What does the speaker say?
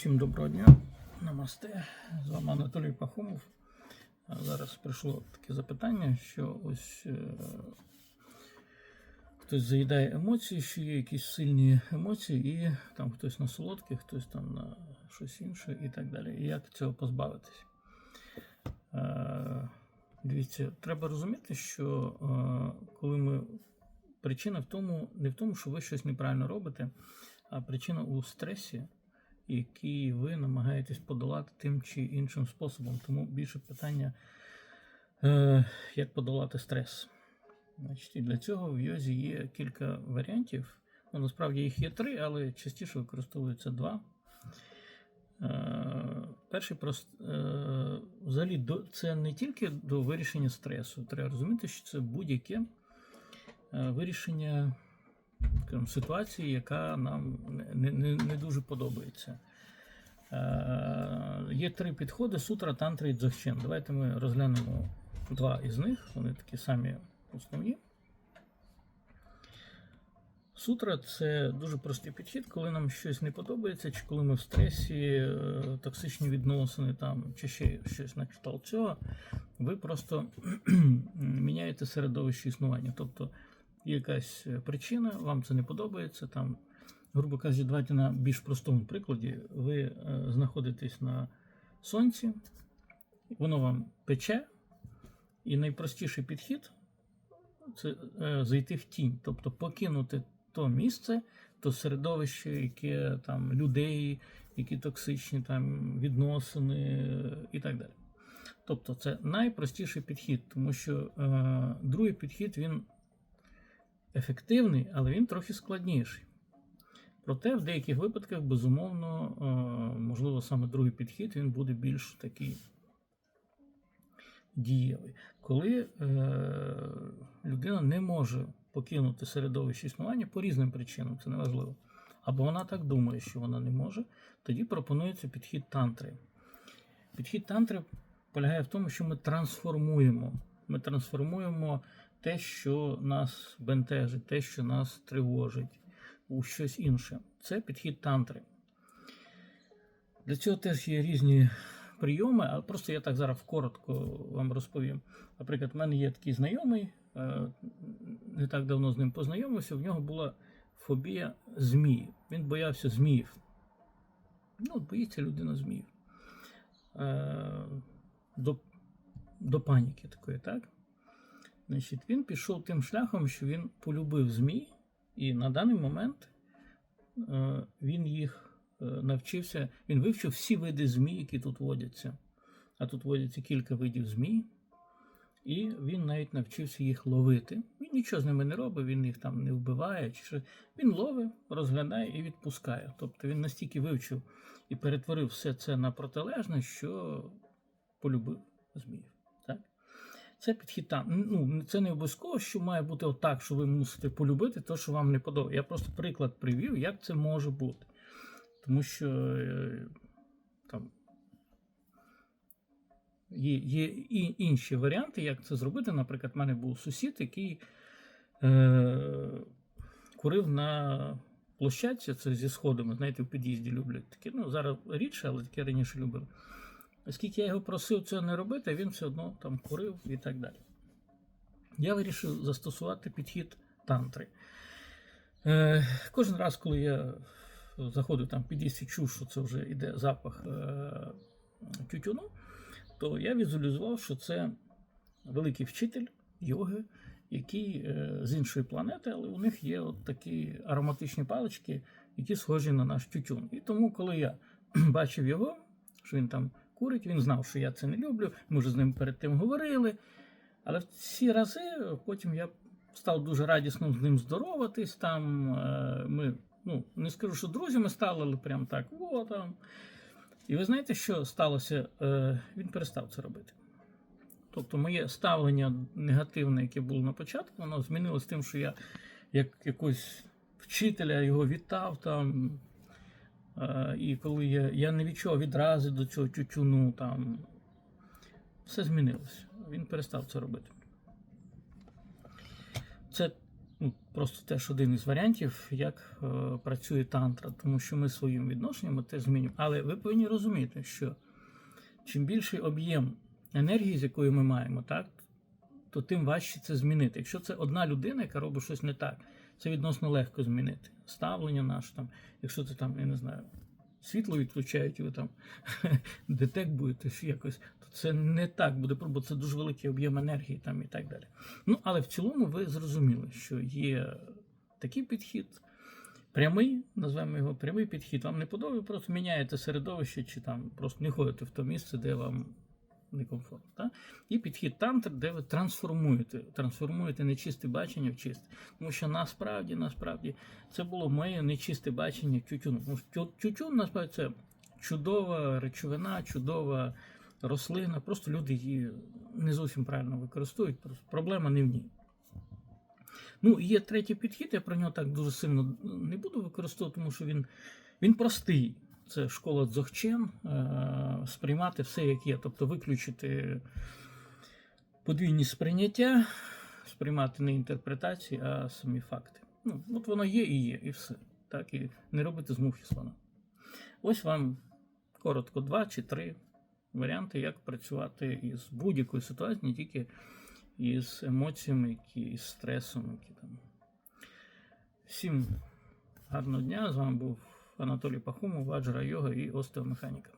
Всім доброго дня. Намасте. З вами Анатолій Пахомов. Зараз прийшло таке запитання, що ось е, хтось заїдає емоції, що є якісь сильні емоції, і там хтось на солодке, хтось там на щось інше і так далі. І як цього позбавитись? Е, Дивіться, треба розуміти, що е, коли ми. Причина в тому, не в тому, що ви щось неправильно робите, а причина у стресі, який ви намагаєтесь подолати тим чи іншим способом. Тому більше питання, е, як подолати стрес. Значить, і для цього в йозі є кілька варіантів. Ну, насправді їх є три, але частіше використовується два. Е, Перший просто е, взагалі до, це не тільки до вирішення стресу. Треба розуміти, що це будь-яке е, вирішення скажімо, ситуації, яка нам не, не, не дуже подобається. Е, Є три підходи: сутра, тантра і дзогчен. Давайте ми розглянемо два із них. Вони такі самі основні. Сутра це дуже простий підхід, коли нам щось не подобається, чи коли ми в стресі, е, токсичні відносини там, чи ще щось на кшталт цього, ви просто міняєте середовище існування. Тобто якась е, причина, вам це не подобається. Там, грубо кажучи, давайте на більш простому прикладі. Ви е, знаходитесь на сонці, воно вам пече, і найпростіший підхід це е, зайти в тінь, тобто покинути то місце, то середовище, яке там людей, які токсичні там відносини і так далі. Тобто це найпростіший підхід, тому що е, другий підхід він ефективний, але він трохи складніший. Проте в деяких випадках, безумовно, е, можливо, саме другий підхід він буде більш такий дієвий. Коли е, людина не може покинути середовище існування по різним причинам, це неважливо. Або вона так думає, що вона не може, тоді пропонується підхід тантри. Підхід тантри полягає в тому, що ми трансформуємо. Ми трансформуємо те, що нас бентежить, те, що нас тривожить, у щось інше. Це підхід тантри. Для цього теж є різні прийоми, але просто я так зараз коротко вам розповім. Наприклад, в мене є такий знайомий, е, не так давно з ним познайомився, в нього була фобія змії. Він боявся зміїв. Ну, боїться людина зміїв. Е, До, до паніки такої, так? Значить, він пішов тим шляхом, що він полюбив змій, і на даний момент е, він їх е, навчився, він вивчив всі види змій, які тут водяться. А тут водяться кілька видів змій, і він навіть навчився їх ловити. Він нічого з ними не робить, він їх там не вбиває. Чи. Він ловить, розглядає і відпускає. Тобто він настільки вивчив і перетворив все це на протилежне, що полюбив зміїв. Це підхід там. Ну, це не обов'язково, що має бути отак, що ви мусите полюбити те, що вам не подобається. Я просто приклад привів, як це може бути. Тому що е, там є, є і інші варіанти, як це зробити. Наприклад, в мене був сусід, який е, курив на площадці, це зі сходами, знаєте, в під'їзді люблять такі. Ну, зараз рідше, але таке раніше любили. Оскільки я його просив цього не робити, він все одно там курив і так далі. Я вирішив застосувати підхід тантри. Е, Кожен раз, коли я заходив там під'їзд і чув, що це вже йде запах е, тютюну, то я візуалізував, що це великий вчитель йоги, який е, з іншої планети, але у них є от такі ароматичні палички, які схожі на наш тютюн. І тому, коли я бачив його, що він там курить, він знав, що я це не люблю. Ми вже з ним перед тим говорили. Але в ці рази потім я став дуже радісно з ним здороватись. Там е, ми, ну, не скажу, що друзями стали, але прям так, о, там. І ви знаєте, що сталося? Е, Він перестав це робити. Тобто, моє ставлення негативне, яке було на початку, воно змінилося тим, що я як якось вчителя його вітав там. Е, І коли я, я не відчував відрази до цього тютюну, там все змінилося. Він перестав це робити. Це ну, просто теж один із варіантів, як е, працює тантра, тому що ми своїм відношенням те змінюємо. Але ви повинні розуміти, що чим більший об'єм енергії, з якою ми маємо, так, то тим важче це змінити. Якщо це одна людина, яка робить щось не так, це відносно легко змінити. Ставлення наше там, якщо це там, я не знаю, світло відключають, і ви там детек будете якось, то це не так буде, бо це дуже великий об'єм енергії там і так далі. Ну, але в цілому ви зрозуміли, що є такий підхід. Прямий, назвемо його прямий підхід, вам не подобається, просто міняєте середовище, чи там просто не ходите в то місце, де вам некомфортно. Так? І підхід тантр, де ви трансформуєте, трансформуєте нечисте бачення в чисте. Тому що насправді, насправді, це було моє нечисте бачення тютюну. Тютюн, насправді, це чудова речовина, чудова рослина. Просто люди її не зовсім правильно використовують. Проблема не в ній. Ну, є третій підхід, я про нього так дуже сильно не буду використовувати, тому що він, він простий. Це школа Дзогчен, е, сприймати все, як є, тобто виключити подвійні сприйняття, сприймати не інтерпретації, а самі факти. Ну, от воно є і є, і все. Так, і не робити з мухи слона. Ось вам коротко два чи три варіанти, як працювати із будь-якою ситуацією, не тільки із емоціями, які із стресом, які там. Всім гарного дня. З вами був Анатолій Пахомов, Ваджра Йога і остеомеханіка.